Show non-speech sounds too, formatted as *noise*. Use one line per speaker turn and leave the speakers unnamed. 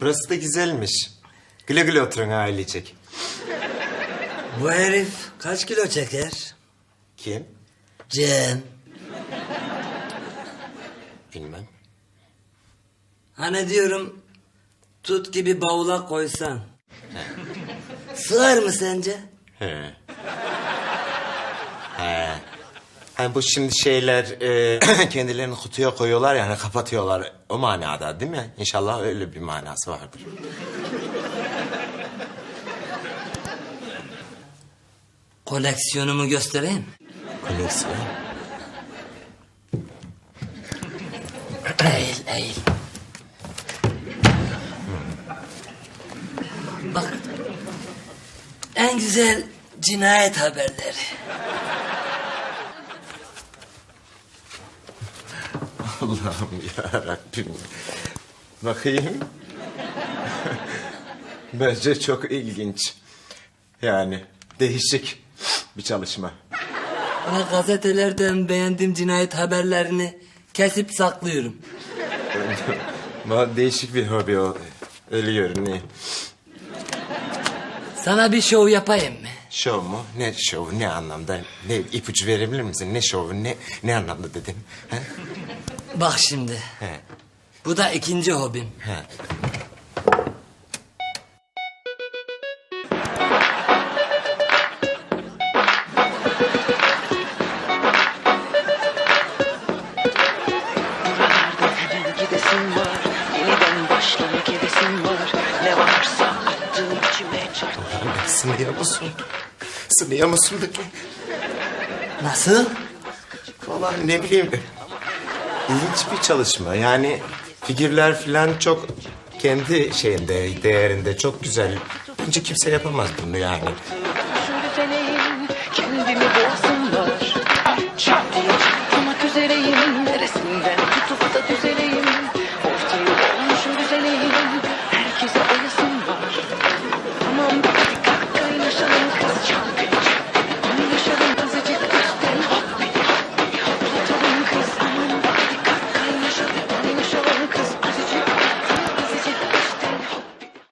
Burası da güzelmiş. Güle güle oturun ailecek.
Bu herif kaç kilo çeker?
Kim?
Cem.
Bilmem.
Hani diyorum tut gibi bavula koysan. Sığar mı sence?
He. He. Hani bu şimdi şeyler e, *coughs* kendilerini kutuya koyuyorlar yani kapatıyorlar. O manada değil mi? İnşallah öyle bir manası vardır.
Koleksiyonumu göstereyim.
Koleksiyon.
Eğil eğil. Bak. En güzel cinayet haberleri.
Allah'ım ya Rabbim. Bakayım. Bence çok ilginç. Yani değişik bir çalışma.
Ama gazetelerden beğendiğim cinayet haberlerini kesip saklıyorum. *laughs*
Ama değişik bir hobi o. Görünüyor.
Sana bir şov yapayım mı?
Şov mu? Ne şovu? Ne anlamda? Ne ipucu verebilir misin? Ne şovu? Ne ne anlamda dedin? He?
Bak şimdi.
He.
Bu da ikinci hobim.
He.
Buralarda hemen gidesim var Yeniden başlamak hevesim var Ne varsa attığım içime çarptı
Lan Sınıyor musun? Sınıyor musun beni?
Nasıl?
Vallahi ne bileyim. İlginç bir çalışma. Yani figürler falan çok kendi şeyinde, değerinde çok güzel. Bence kimse yapamaz bunu yani.
Şimdi feleğin kendimi boğazım